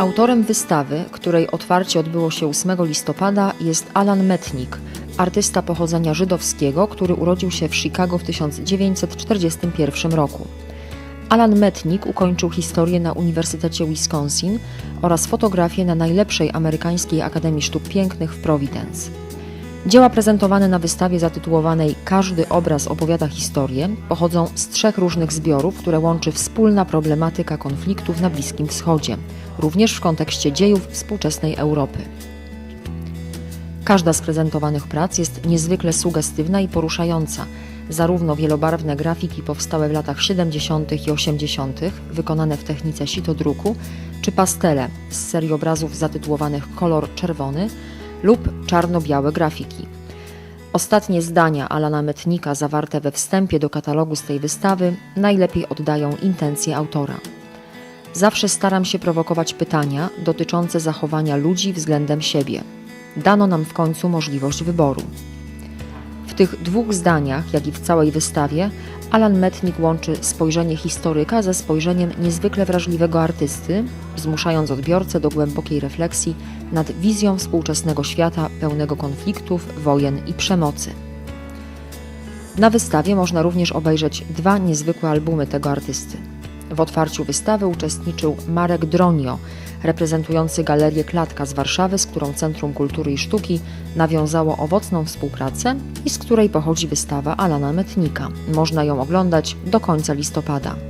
Autorem wystawy, której otwarcie odbyło się 8 listopada, jest Alan Metnik, artysta pochodzenia żydowskiego, który urodził się w Chicago w 1941 roku. Alan Metnik ukończył historię na Uniwersytecie Wisconsin oraz fotografię na najlepszej amerykańskiej Akademii Sztuk Pięknych w Providence. Dzieła prezentowane na wystawie zatytułowanej Każdy obraz opowiada historię pochodzą z trzech różnych zbiorów, które łączy wspólna problematyka konfliktów na Bliskim Wschodzie, również w kontekście dziejów współczesnej Europy. Każda z prezentowanych prac jest niezwykle sugestywna i poruszająca. Zarówno wielobarwne grafiki powstałe w latach 70. i 80., wykonane w technice sitodruku, czy pastele z serii obrazów zatytułowanych Kolor Czerwony lub czarno-białe grafiki. Ostatnie zdania Alana Metnika zawarte we wstępie do katalogu z tej wystawy najlepiej oddają intencje autora. Zawsze staram się prowokować pytania dotyczące zachowania ludzi względem siebie. Dano nam w końcu możliwość wyboru. Tych dwóch zdaniach, jak i w całej wystawie, Alan Metnik łączy spojrzenie historyka ze spojrzeniem niezwykle wrażliwego artysty, zmuszając odbiorcę do głębokiej refleksji nad wizją współczesnego świata pełnego konfliktów, wojen i przemocy. Na wystawie można również obejrzeć dwa niezwykłe albumy tego artysty. W otwarciu wystawy uczestniczył Marek Dronio, reprezentujący Galerię Klatka z Warszawy, z którą Centrum Kultury i Sztuki nawiązało owocną współpracę i z której pochodzi wystawa Alana Metnika. Można ją oglądać do końca listopada.